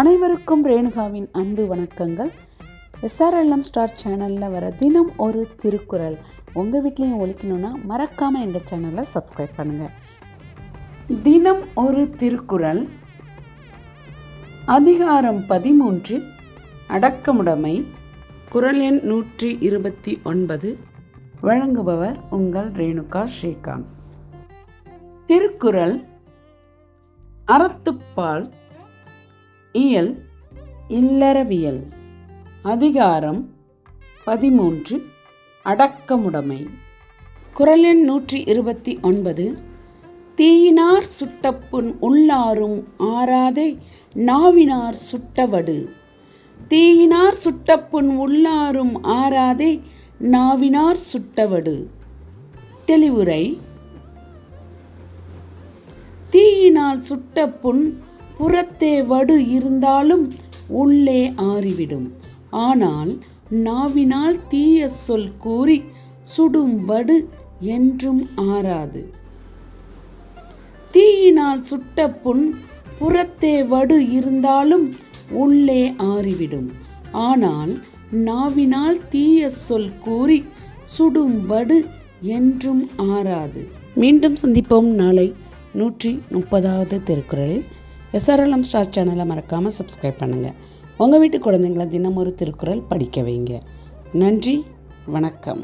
அனைவருக்கும் ரேணுகாவின் அன்பு வணக்கங்கள். எஸ்ஆர்எல்எம் ஸ்டார் சேனலில் வர தினம் ஒரு திருக்குறள். உங்கள் வீட்லேயும் ஒழிக்கணும்னா மறக்காமல் எங்கள் சேனலை சப்ஸ்கிரைப் பண்ணுங்கள் தினம் ஒரு திருக்குறள். அதிகாரம் பதிமூன்று அடக்கமுடைமை. குரல் எண் நூற்றி இருபத்தி ஒன்பது. வழங்குபவர் உங்கள் ரேணுகா ஸ்ரீகாந்த். திருக்குறள். அறத்துப்பால் இயல் இல்லறவியல். அதிகாரம் பதிமூன்று. அடக்கமுடைமை. குரல் எண் நூற்றி இருபத்தி ஒன்பது. தீயினார் சுட்டப்புண் உள்ளாரும் ஆறாதே நாவினார் சுட்டவடு. தீயினார் சுட்டப்புண் உள்ளாரும் ஆறாதே நாவினார் சுட்டவடு. தெளிவுரை. தீயினால் சுட்ட புண் புறத்தே வடு இருந்தாலும் உள்ளே ஆறிவிடும். ஆனால் நாவினால் தீய சொல் கூறி சுடும் வடு என்றும் ஆறாது. தீயினால் சுட்ட புண் புறத்தே வடு இருந்தாலும் உள்ளே ஆறிவிடும். ஆனால் நாவினால் தீய சொல் கூறி சுடும் வடு என்றும் ஆறாது. மீண்டும் சந்திப்போம் நாளை நூற்றி முப்பதாவது திருக்குறளில். எஸ்ஆர்எல்எம் ஸ்டார் சேனலை மறக்காமல் சப்ஸ்கிரைப் பண்ணுங்கள் உங்கள் வீட்டு குழந்தைங்கள தினம் ஒரு திருக்குறள் படிக்க வைங்க. நன்றி வணக்கம்.